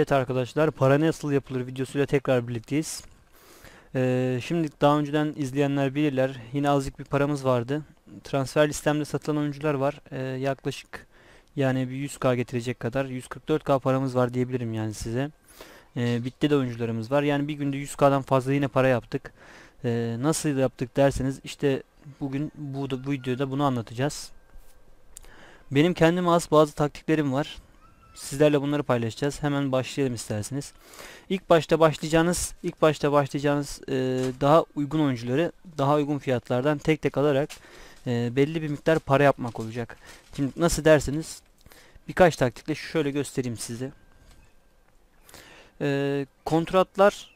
Evet arkadaşlar para nasıl yapılır videosuyla tekrar birlikteyiz. Ee, şimdi daha önceden izleyenler bilirler. Yine azıcık bir paramız vardı. Transfer listemde satılan oyuncular var. Ee, yaklaşık yani bir 100k getirecek kadar 144k paramız var diyebilirim yani size. Ee, bitti de oyuncularımız var. Yani bir günde 100k'dan fazla yine para yaptık. Ee, nasıl yaptık derseniz işte bugün bu, bu videoda bunu anlatacağız. Benim kendime az bazı taktiklerim var. Sizlerle bunları paylaşacağız. Hemen başlayalım isterseniz. İlk başta başlayacağınız, ilk başta başlayacağınız e, daha uygun oyuncuları daha uygun fiyatlardan tek tek alarak e, belli bir miktar para yapmak olacak. Şimdi nasıl derseniz birkaç taktikle şöyle göstereyim size. E, kontratlar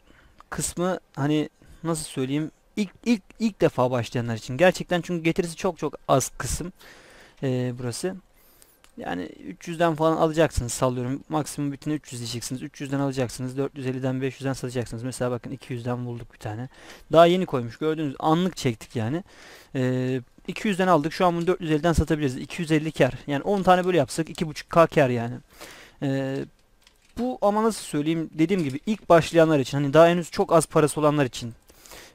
kısmı hani nasıl söyleyeyim ilk ilk ilk defa başlayanlar için gerçekten çünkü getirisi çok çok az kısım e, burası. Yani 300'den falan alacaksınız sallıyorum. Maksimum bütünü 300 diyeceksiniz. 300'den alacaksınız. 450'den 500'den satacaksınız. Mesela bakın 200'den bulduk bir tane. Daha yeni koymuş. Gördüğünüz anlık çektik yani. Ee, 200'den aldık. Şu an bunu 450'den satabiliriz. 250 kar. Yani 10 tane böyle yapsak 2.5k kar yani. Ee, bu ama nasıl söyleyeyim dediğim gibi ilk başlayanlar için hani daha henüz çok az parası olanlar için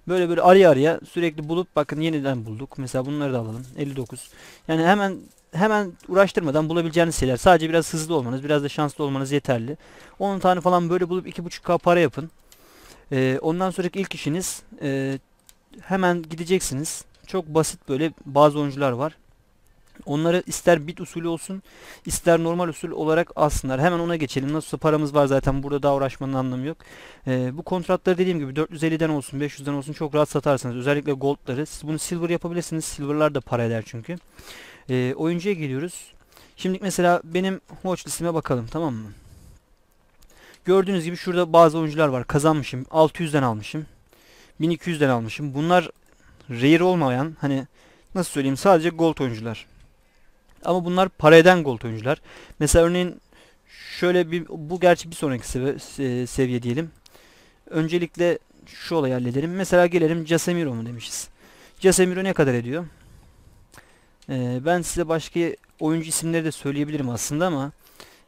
böyle böyle araya araya sürekli bulup bakın yeniden bulduk. Mesela bunları da alalım. 59. Yani hemen hemen uğraştırmadan bulabileceğiniz şeyler. Sadece biraz hızlı olmanız, biraz da şanslı olmanız yeterli. 10 tane falan böyle bulup 2.5k para yapın. Ee, ondan sonraki ilk işiniz e, hemen gideceksiniz. Çok basit böyle bazı oyuncular var. Onları ister bit usulü olsun, ister normal usul olarak alsınlar. Hemen ona geçelim. Nasılsa paramız var zaten. Burada daha uğraşmanın anlamı yok. Ee, bu kontratları dediğim gibi 450'den olsun, 500'den olsun çok rahat satarsınız. Özellikle goldları. Siz bunu silver yapabilirsiniz. Silver'lar da para eder çünkü. Ee, oyuncuya geliyoruz. Şimdi mesela benim watch listime bakalım tamam mı? Gördüğünüz gibi şurada bazı oyuncular var. Kazanmışım. 600'den almışım. 1200'den almışım. Bunlar rare olmayan hani nasıl söyleyeyim sadece gold oyuncular. Ama bunlar para eden gold oyuncular. Mesela örneğin şöyle bir bu gerçi bir sonraki seviye, seviye diyelim. Öncelikle şu olayı halledelim. Mesela gelelim Casemiro mu demişiz. Casemiro ne kadar ediyor? Ee, ben size başka oyuncu isimleri de söyleyebilirim aslında ama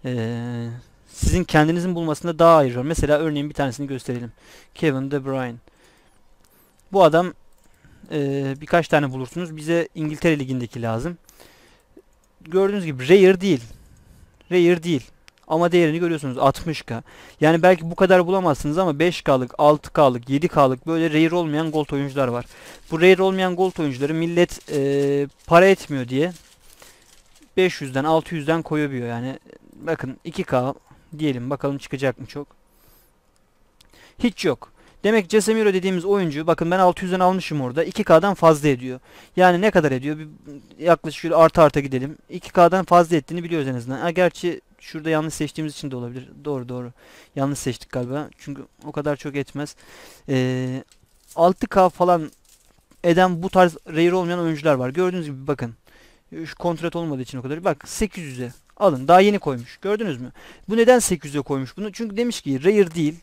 ee, sizin kendinizin bulmasında daha hayır var. Mesela örneğin bir tanesini gösterelim. Kevin De Bruyne. Bu adam ee, birkaç tane bulursunuz. Bize İngiltere Ligi'ndeki lazım. Gördüğünüz gibi rare değil. Rare değil. Ama değerini görüyorsunuz 60k. Yani belki bu kadar bulamazsınız ama 5k'lık, 6k'lık, 7k'lık böyle rare olmayan gold oyuncular var. Bu rare olmayan gold oyuncuları millet e, para etmiyor diye 500'den 600'den koyabiliyor. Yani bakın 2k diyelim bakalım çıkacak mı çok. Hiç yok. Demek Casemiro dediğimiz oyuncu bakın ben 600'den almışım orada 2K'dan fazla ediyor. Yani ne kadar ediyor? Bir, yaklaşık şöyle artı arta gidelim. 2K'dan fazla ettiğini biliyoruz en azından. Ha, gerçi şurada yanlış seçtiğimiz için de olabilir. Doğru doğru. Yanlış seçtik galiba. Çünkü o kadar çok etmez. Ee, 6K falan eden bu tarz rare olmayan oyuncular var. Gördüğünüz gibi bakın. Şu kontrat olmadığı için o kadar. Bak 800'e alın. Daha yeni koymuş. Gördünüz mü? Bu neden 800'e koymuş bunu? Çünkü demiş ki rare değil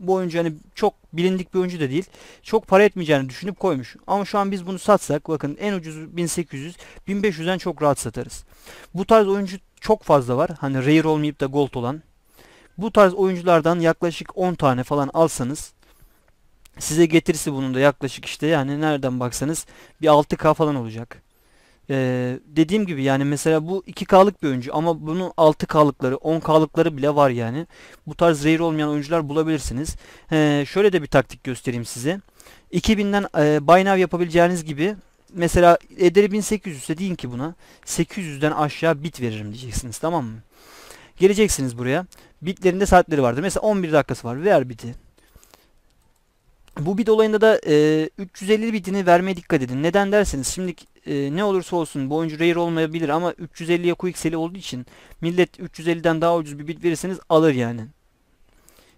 bu oyuncu hani çok bilindik bir oyuncu da değil. Çok para etmeyeceğini düşünüp koymuş. Ama şu an biz bunu satsak bakın en ucuz 1800 1500'den çok rahat satarız. Bu tarz oyuncu çok fazla var. Hani rare olmayıp da gold olan. Bu tarz oyunculardan yaklaşık 10 tane falan alsanız size getirisi bunun da yaklaşık işte yani nereden baksanız bir 6K falan olacak. Ee, dediğim gibi yani mesela bu 2K'lık bir oyuncu ama bunun 6K'lıkları 10K'lıkları bile var yani. Bu tarz rare olmayan oyuncular bulabilirsiniz. Ee, şöyle de bir taktik göstereyim size. 2000'den e, buy now yapabileceğiniz gibi mesela ederi 1800 ise deyin ki buna 800'den aşağı bit veririm diyeceksiniz tamam mı? Geleceksiniz buraya. Bitlerinde saatleri vardır. Mesela 11 dakikası var. Ver biti. Bu bit olayında da e, 350 bitini vermeye dikkat edin. Neden derseniz şimdi e, ne olursa olsun bu oyuncu rare olmayabilir ama 350'ye quicksell'i olduğu için millet 350'den daha ucuz bir bit verirseniz alır yani.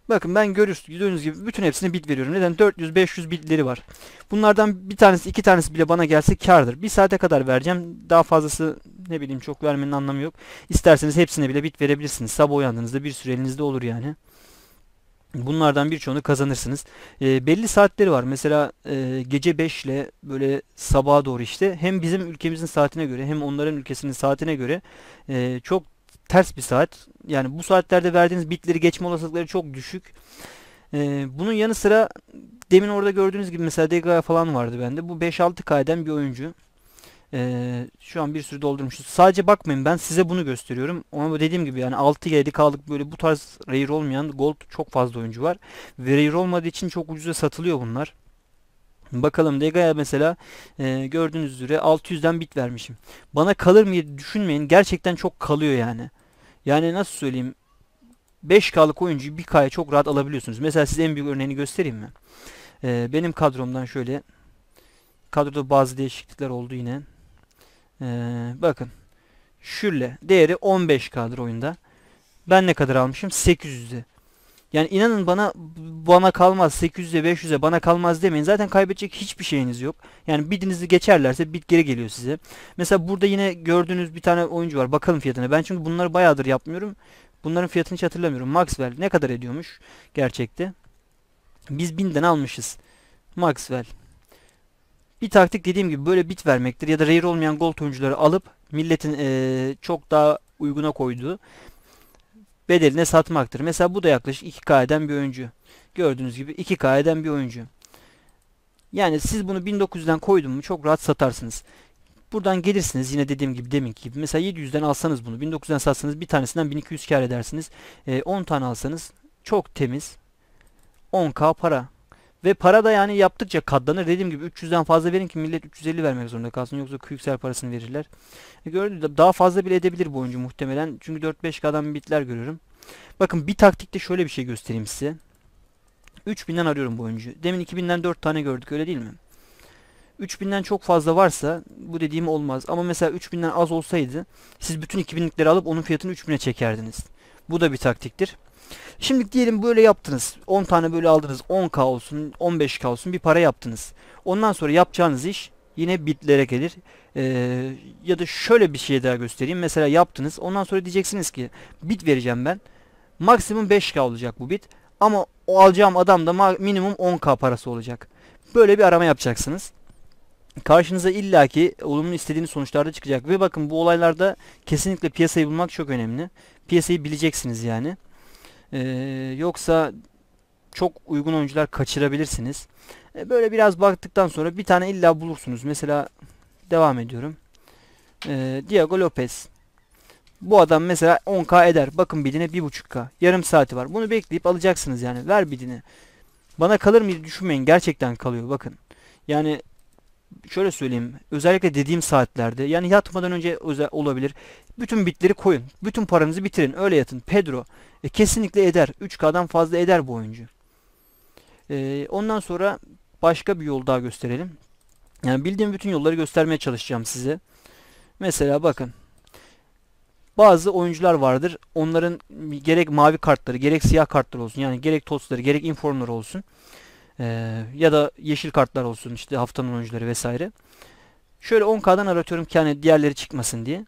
Bakın ben gördüğünüz gibi bütün hepsine bit veriyorum. Neden? 400-500 bitleri var. Bunlardan bir tanesi iki tanesi bile bana gelse kardır. Bir saate kadar vereceğim. Daha fazlası ne bileyim çok vermenin anlamı yok. İsterseniz hepsine bile bit verebilirsiniz. Sabah uyandığınızda bir süre elinizde olur yani. Bunlardan birçoğunu kazanırsınız. E, belli saatleri var. Mesela e, gece 5 ile böyle sabaha doğru işte hem bizim ülkemizin saatine göre hem onların ülkesinin saatine göre e, çok ters bir saat. Yani bu saatlerde verdiğiniz bitleri geçme olasılıkları çok düşük. Ee, bunun yanı sıra demin orada gördüğünüz gibi mesela Dega falan vardı bende. Bu 5-6K'den bir oyuncu. Ee, şu an bir sürü doldurmuşuz. Sadece bakmayın ben size bunu gösteriyorum. Ama dediğim gibi yani 6-7K'lık böyle bu tarz rare olmayan gold çok fazla oyuncu var. Ve rare olmadığı için çok ucuza satılıyor bunlar. Bakalım Dega'ya mesela e, gördüğünüz üzere 600'den bit vermişim. Bana kalır mı düşünmeyin. Gerçekten çok kalıyor yani. Yani nasıl söyleyeyim? 5K'lık oyuncuyu 1K'ya çok rahat alabiliyorsunuz. Mesela size en büyük örneğini göstereyim mi? E, benim kadromdan şöyle kadroda bazı değişiklikler oldu yine. E, bakın. Şülle değeri 15K'dır oyunda. Ben ne kadar almışım? 800'de. Yani inanın bana bana kalmaz 800'e 500'e bana kalmaz demeyin. Zaten kaybedecek hiçbir şeyiniz yok. Yani bidinizi geçerlerse bit geri geliyor size. Mesela burada yine gördüğünüz bir tane oyuncu var. Bakalım fiyatına. Ben çünkü bunları bayağıdır yapmıyorum. Bunların fiyatını hiç hatırlamıyorum. Maxwell ne kadar ediyormuş gerçekte? Biz 1000'den almışız. Maxwell. Bir taktik dediğim gibi böyle bit vermektir ya da rare olmayan gold oyuncuları alıp milletin ee, çok daha uyguna koyduğu bedeline satmaktır. Mesela bu da yaklaşık 2K'den bir oyuncu. Gördüğünüz gibi 2K'den bir oyuncu. Yani siz bunu 1900'den koydun mu çok rahat satarsınız. Buradan gelirsiniz yine dediğim gibi deminki gibi. Mesela 700'den alsanız bunu 1900'den satsanız bir tanesinden 1200 kar edersiniz. E, 10 tane alsanız çok temiz 10k para. Ve para da yani yaptıkça katlanır. Dediğim gibi 300'den fazla verin ki millet 350 vermek zorunda kalsın. Yoksa yüksel parasını verirler. E gördüğünüz daha fazla bile edebilir bu oyuncu muhtemelen. Çünkü 4-5K'dan bitler görüyorum. Bakın bir taktikte şöyle bir şey göstereyim size. 3000'den arıyorum bu oyuncu. Demin 2000'den 4 tane gördük öyle değil mi? 3000'den çok fazla varsa bu dediğim olmaz. Ama mesela 3000'den az olsaydı siz bütün 2000'likleri alıp onun fiyatını 3000'e çekerdiniz. Bu da bir taktiktir. Şimdi diyelim böyle yaptınız. 10 tane böyle aldınız. 10k olsun, 15k olsun bir para yaptınız. Ondan sonra yapacağınız iş yine bitlere gelir. Ee, ya da şöyle bir şey daha göstereyim. Mesela yaptınız. Ondan sonra diyeceksiniz ki bit vereceğim ben. Maksimum 5k olacak bu bit. Ama o alacağım adam da minimum 10k parası olacak. Böyle bir arama yapacaksınız. Karşınıza illaki olumlu istediğiniz sonuçlarda çıkacak. Ve bakın bu olaylarda kesinlikle piyasayı bulmak çok önemli. Piyasayı bileceksiniz yani. Ee, yoksa çok uygun oyuncular kaçırabilirsiniz. Ee, böyle biraz baktıktan sonra bir tane illa bulursunuz. Mesela devam ediyorum. Ee, Diego Lopez. Bu adam mesela 10k eder. Bakın bidine 1.5k. Yarım saati var. Bunu bekleyip alacaksınız yani. Ver bidini. Bana kalır mı düşünmeyin. Gerçekten kalıyor. Bakın. Yani şöyle söyleyeyim. Özellikle dediğim saatlerde yani yatmadan önce özel olabilir. Bütün bitleri koyun. Bütün paranızı bitirin. Öyle yatın. Pedro e, kesinlikle eder. 3K'dan fazla eder bu oyuncu. E, ondan sonra başka bir yol daha gösterelim. Yani bildiğim bütün yolları göstermeye çalışacağım size. Mesela bakın. Bazı oyuncular vardır. Onların gerek mavi kartları, gerek siyah kartlar olsun. Yani gerek tosları, gerek informları olsun. Ee, ya da yeşil kartlar olsun. işte haftanın oyuncuları vesaire. Şöyle 10K'dan aratıyorum ki hani diğerleri çıkmasın diye.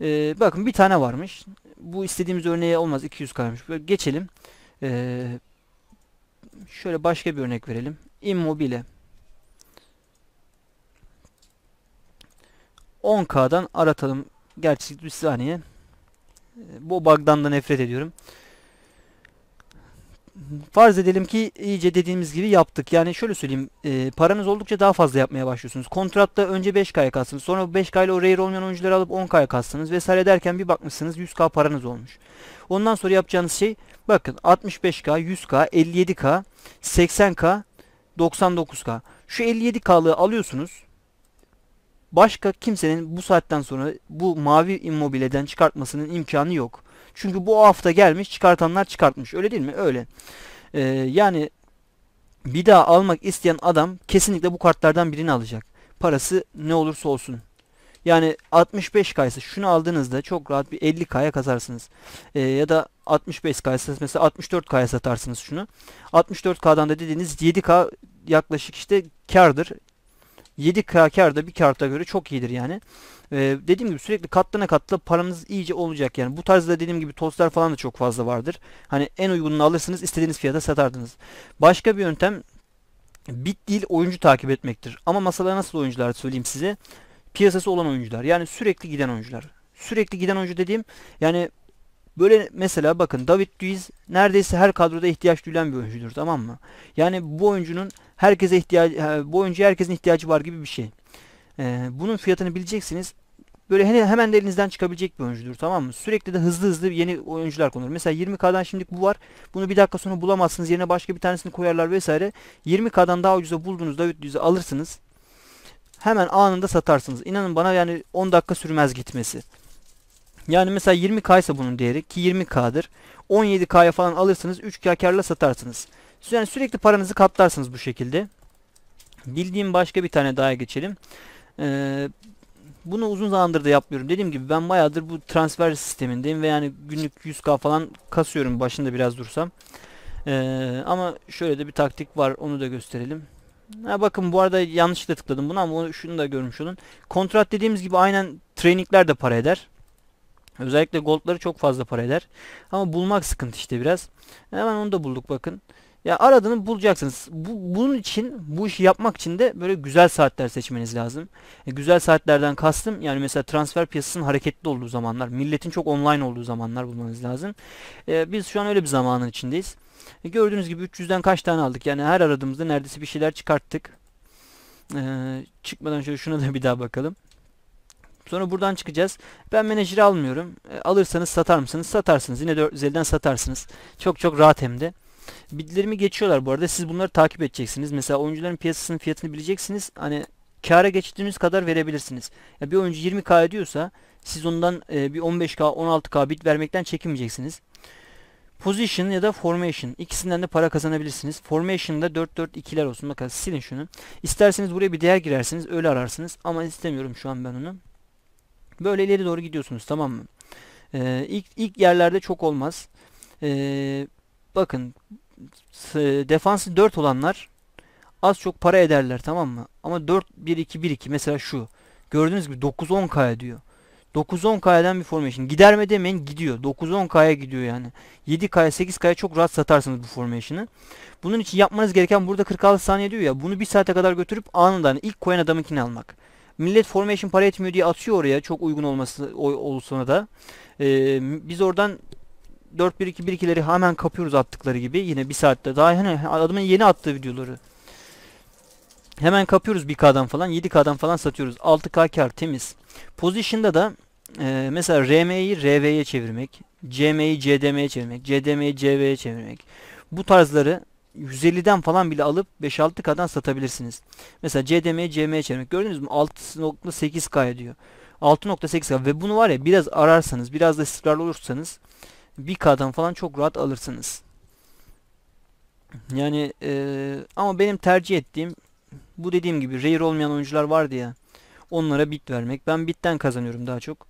Ee, bakın bir tane varmış. Bu istediğimiz örneğe olmaz. 200 kalmış. Böyle geçelim. Ee, şöyle başka bir örnek verelim. Immobile. 10K'dan aratalım. Gerçi bir saniye. Ee, bu bug'dan da nefret ediyorum farz edelim ki iyice dediğimiz gibi yaptık. Yani şöyle söyleyeyim. E, paranız oldukça daha fazla yapmaya başlıyorsunuz. Kontratta önce 5K'ya kastınız. Sonra 5K ile o rare olmayan oyuncuları alıp 10K'ya kastınız. Vesaire derken bir bakmışsınız 100K paranız olmuş. Ondan sonra yapacağınız şey bakın 65K, 100K, 57K, 80K, 99K. Şu 57K'lığı alıyorsunuz. Başka kimsenin bu saatten sonra bu mavi immobileden çıkartmasının imkanı yok. Çünkü bu hafta gelmiş çıkartanlar çıkartmış. Öyle değil mi? Öyle. Ee, yani bir daha almak isteyen adam kesinlikle bu kartlardan birini alacak. Parası ne olursa olsun. Yani 65K ise şunu aldığınızda çok rahat bir 50K'ya kazarsınız. Ee, ya da 65K ise mesela 64K'ya satarsınız şunu. 64K'dan da dediğiniz 7K yaklaşık işte kardır. 7K kar da bir karta göre çok iyidir yani. Ee, dediğim gibi sürekli katlana katla paranız iyice olacak yani. Bu tarzda dediğim gibi tostlar falan da çok fazla vardır. Hani en uygununu alırsınız istediğiniz fiyata satardınız. Başka bir yöntem bit değil oyuncu takip etmektir. Ama masalara nasıl oyuncular söyleyeyim size. Piyasası olan oyuncular. Yani sürekli giden oyuncular. Sürekli giden oyuncu dediğim yani böyle mesela bakın David Luiz neredeyse her kadroda ihtiyaç duyulan bir oyuncudur tamam mı? Yani bu oyuncunun herkese ihtiyacı bu oyuncuya herkesin ihtiyacı var gibi bir şey. Ee, bunun fiyatını bileceksiniz. Böyle hemen de elinizden çıkabilecek bir oyuncudur tamam mı? Sürekli de hızlı hızlı yeni oyuncular konur. Mesela 20K'dan şimdilik bu var. Bunu bir dakika sonra bulamazsınız. Yerine başka bir tanesini koyarlar vesaire. 20K'dan daha ucuza bulduğunuz David Luiz'i alırsınız. Hemen anında satarsınız. İnanın bana yani 10 dakika sürmez gitmesi. Yani mesela 20K ise bunun değeri ki 20K'dır. 17K'ya falan alırsınız 3K karla satarsınız. Yani sürekli paranızı katlarsınız bu şekilde. Bildiğim başka bir tane daha geçelim. Ee, bunu uzun zamandır da yapmıyorum. Dediğim gibi ben bayağıdır bu transfer sistemindeyim ve yani günlük 100k falan kasıyorum başında biraz dursam. Ee, ama şöyle de bir taktik var onu da gösterelim. Ha bakın bu arada yanlışlıkla tıkladım bunu ama şunu da görmüş olun. Kontrat dediğimiz gibi aynen trainingler de para eder. Özellikle goldları çok fazla para eder. Ama bulmak sıkıntı işte biraz. Hemen onu da bulduk bakın. Ya aradığını bulacaksınız. Bu, bunun için bu işi yapmak için de böyle güzel saatler seçmeniz lazım. E, güzel saatlerden kastım yani mesela transfer piyasasının hareketli olduğu zamanlar, milletin çok online olduğu zamanlar bulmanız lazım. E, biz şu an öyle bir zamanın içindeyiz. E, gördüğünüz gibi 300'den kaç tane aldık? Yani her aradığımızda neredeyse bir şeyler çıkarttık. E, çıkmadan şöyle şuna da bir daha bakalım. Sonra buradan çıkacağız. Ben menajeri almıyorum. E, alırsanız satar mısınız? Satarsınız. Yine 450'den satarsınız. Çok çok rahat hem de. Bitlerimi geçiyorlar bu arada. Siz bunları takip edeceksiniz. Mesela oyuncuların piyasasının fiyatını bileceksiniz. Hani kâra geçtiğiniz kadar verebilirsiniz. Ya bir oyuncu 20k ediyorsa siz ondan e, bir 15k 16k bit vermekten çekinmeyeceksiniz. Position ya da Formation ikisinden de para kazanabilirsiniz. Formation'da 4-4-2'ler olsun. Bakın silin şunu. İsterseniz buraya bir değer girersiniz. Öyle ararsınız. Ama istemiyorum şu an ben onu. Böyle ileri doğru gidiyorsunuz tamam mı? Ee, ilk, ilk yerlerde çok olmaz. Ee, bakın defansı 4 olanlar az çok para ederler tamam mı? Ama 4 1 2 1 2 mesela şu. Gördüğünüz gibi 9 10 k diyor. 9 10 k'dan bir formation. Giderme demeyin gidiyor. 9 10 k'ya gidiyor yani. 7 k'ya 8 k'ya çok rahat satarsınız bu formation'ı. Bunun için yapmanız gereken burada 46 saniye diyor ya. Bunu bir saate kadar götürüp anında ilk koyan adamınkini almak. Millet formation para etmiyor diye atıyor oraya. Çok uygun olması olsuna da. Ee, biz oradan 4-1-2-1-2'leri hemen kapıyoruz attıkları gibi. Yine bir saatte. Daha hani adamın yeni attığı videoları. Hemen kapıyoruz 1K'dan falan. 7K'dan falan satıyoruz. 6K kar temiz. Position'da da e, mesela RM'yi RV'ye çevirmek. CM'yi CDM'ye çevirmek. CDM'yi CV'ye çevirmek. Bu tarzları 150'den falan bile alıp 5-6K'dan satabilirsiniz. Mesela CDM'ye CM'ye çevirmek. Gördünüz mü? 6.8K diyor. 6.8K ve bunu var ya biraz ararsanız, biraz da istikrarlı olursanız 1K'dan falan çok rahat alırsınız. Yani e, ama benim tercih ettiğim bu dediğim gibi rare olmayan oyuncular vardı ya onlara bit vermek. Ben bitten kazanıyorum daha çok.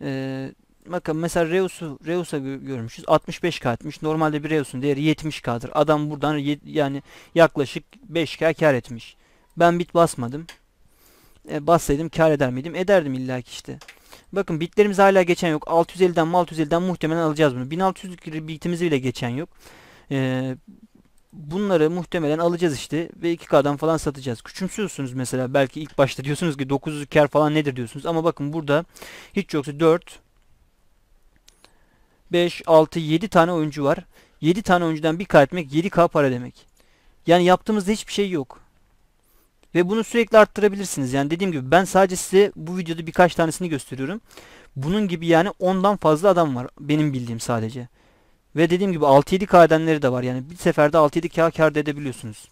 E, bakın mesela Reus'u Reus'a görmüşüz. 65k etmiş. Normalde bir Reus'un değeri 70k'dır. Adam buradan yani yaklaşık 5k kar etmiş. Ben bit basmadım. E, bassaydım kar eder miydim? Ederdim illaki işte. Bakın bitlerimiz hala geçen yok. 650'den 650'den muhtemelen alacağız bunu. 1600 bitimiz bile geçen yok. Ee, bunları muhtemelen alacağız işte ve 2K'dan falan satacağız. Küçümsüyorsunuz mesela belki ilk başta diyorsunuz ki 900 kar falan nedir diyorsunuz ama bakın burada hiç yoksa 4 5 6 7 tane oyuncu var. 7 tane oyuncudan 1K etmek 7K para demek. Yani yaptığımızda hiçbir şey yok. Ve bunu sürekli arttırabilirsiniz. Yani dediğim gibi ben sadece size bu videoda birkaç tanesini gösteriyorum. Bunun gibi yani ondan fazla adam var. Benim bildiğim sadece. Ve dediğim gibi 6-7K edenleri de var. Yani bir seferde 6-7K kar edebiliyorsunuz.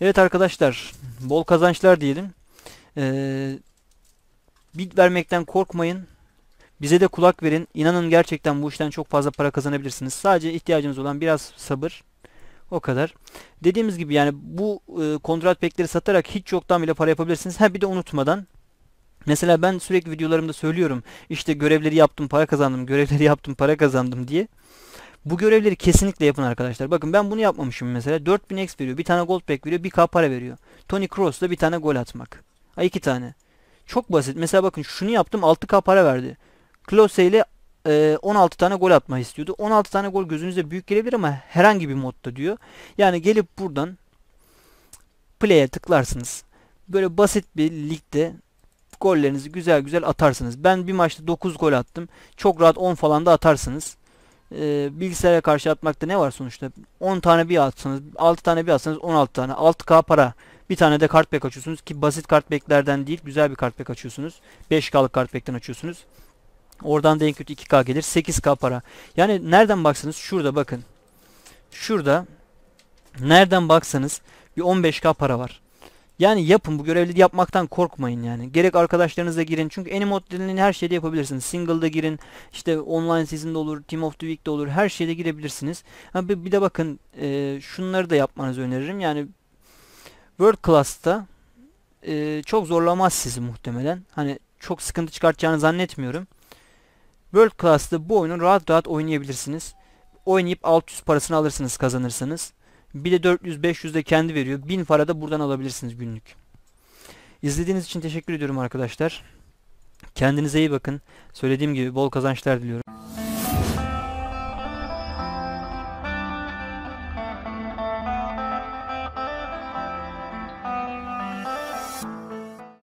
Evet arkadaşlar. Bol kazançlar diyelim. Ee, bit vermekten korkmayın. Bize de kulak verin. İnanın gerçekten bu işten çok fazla para kazanabilirsiniz. Sadece ihtiyacınız olan biraz sabır o kadar. Dediğimiz gibi yani bu e, kontrat pekleri satarak hiç yoktan bile para yapabilirsiniz. Ha bir de unutmadan Mesela ben sürekli videolarımda söylüyorum. İşte görevleri yaptım, para kazandım, görevleri yaptım, para kazandım diye. Bu görevleri kesinlikle yapın arkadaşlar. Bakın ben bunu yapmamışım mesela. 4000 X veriyor, bir tane gold pack veriyor, bir k para veriyor. Tony Kroos'la bir tane gol atmak. Ha iki tane. Çok basit. Mesela bakın şunu yaptım 6k para verdi. Klose ile e, 16 tane gol atma istiyordu. 16 tane gol gözünüze büyük gelebilir ama herhangi bir modda diyor. Yani gelip buradan play'e tıklarsınız. Böyle basit bir ligde gollerinizi güzel güzel atarsınız. Ben bir maçta 9 gol attım. Çok rahat 10 falan da atarsınız. Ee, bilgisayara karşı atmakta ne var sonuçta? 10 tane bir atsanız, 6 tane bir atsanız 16 tane. 6K para. Bir tane de kartback açıyorsunuz ki basit kartbacklerden değil, güzel bir kartback açıyorsunuz. 5K'lık kartback'ten açıyorsunuz. Oradan da en kötü 2K gelir. 8K para. Yani nereden baksanız şurada bakın. Şurada nereden baksanız bir 15K para var. Yani yapın bu görevleri yapmaktan korkmayın yani. Gerek arkadaşlarınızla girin. Çünkü Animode denilen her şeyde yapabilirsiniz. Single'da girin. işte online season'da olur. Team of the Week'te olur. Her şeyde girebilirsiniz. Ha, bir de bakın e, şunları da yapmanızı öneririm. Yani World Class'ta e, çok zorlamaz sizi muhtemelen. Hani çok sıkıntı çıkartacağını zannetmiyorum. World Class'ta bu oyunu rahat rahat oynayabilirsiniz. Oynayıp 600 parasını alırsınız kazanırsanız. Bir de 400-500 de kendi veriyor. 1000 para da buradan alabilirsiniz günlük. İzlediğiniz için teşekkür ediyorum arkadaşlar. Kendinize iyi bakın. Söylediğim gibi bol kazançlar diliyorum.